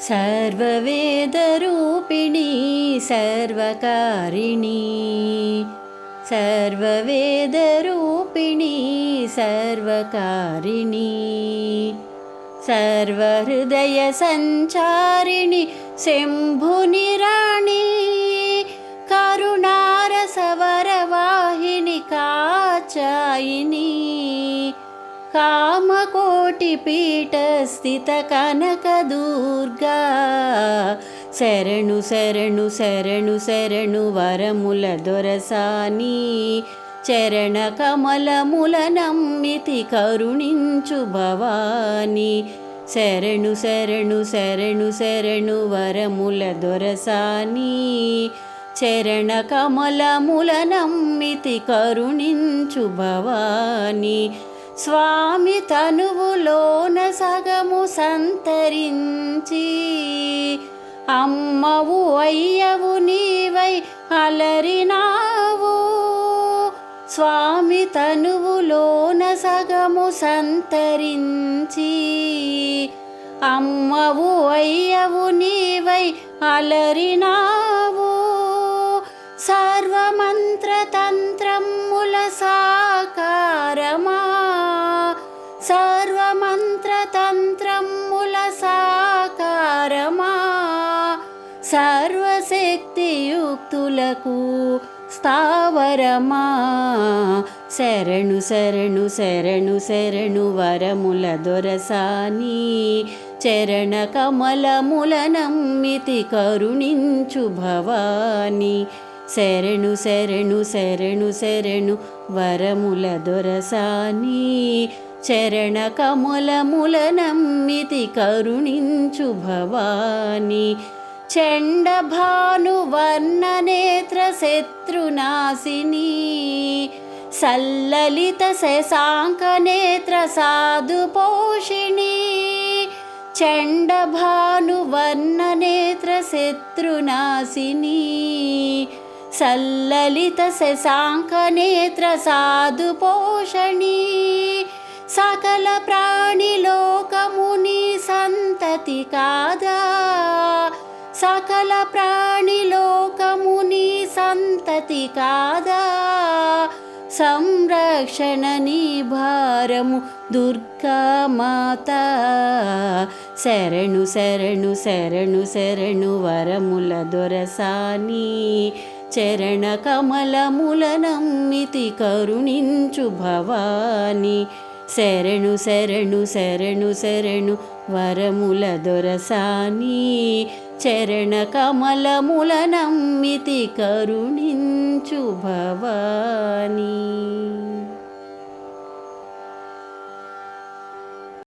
सर्ववेदरूपिणी सर्वकारिणी। सर्ववेदरूपिणी सर्वकारिणी। सर्वहृदयसञ्चारिणि शम्भुनिराणि కామకోటిపీఠస్థితకనకదుర్గా శరణు శరణు శరణు శరణు వరముల దొరసాని. చరణ కమలముల నమ్మితి కరుణించు భవాని. శరణు శరణు శరణు శరణు వరముల దొరసాని. చరణ కమలముల నమ్మితి కరుణించు భవాని. స్వామి తనువులోన సగము సంతరించి అమ్మవు అయ్యవు నీవై అలరినావు. స్వామి తనువులోన సగము సంతరించి అమ్మవు అయ్యవు నీవై అలరినావు. సర్వమంత్రతంత్రముల సాకారమా మంత్రతంత్రముల సాకారమా? సర్వశక్తియుక్తులకు స్థావరమా? శరణు శరణు శరణు శరణు వరముల దొరసాని. చరణ కమలముల నమ్మితి కరుణించు భవాని. శరణు శరణు శరణు శరణు వరముల దొరసాని. చరణ కమలముల నమ్మితి కరుణించు భవాని. చండభానువర్ణనేత్ర శత్రునాశిని సల్లలిత శశాంకనేత్ర సాధుపోషిణి చండభానువర్ణనేత్ర శత్రునాశిని సల్లలిత శశాంకనేత్ర సాధుపోషణి సకల ప్రాణిలోకముని సంతతి కాదా? సకల ప్రాణిలోకముని సంతతి కాదా? సంరక్షణ నీ భారము దుర్గామాత. శరణు శరణు శరణు శరణు వరముల దొరసాని. చరణ కమలముల నమ్మితి కరుణించు భవాని. శరణు శరణు శరణు శరణు వరముల దొరసాని. చరణ కమలముల నమ్మితి కరుణించు భవానీ.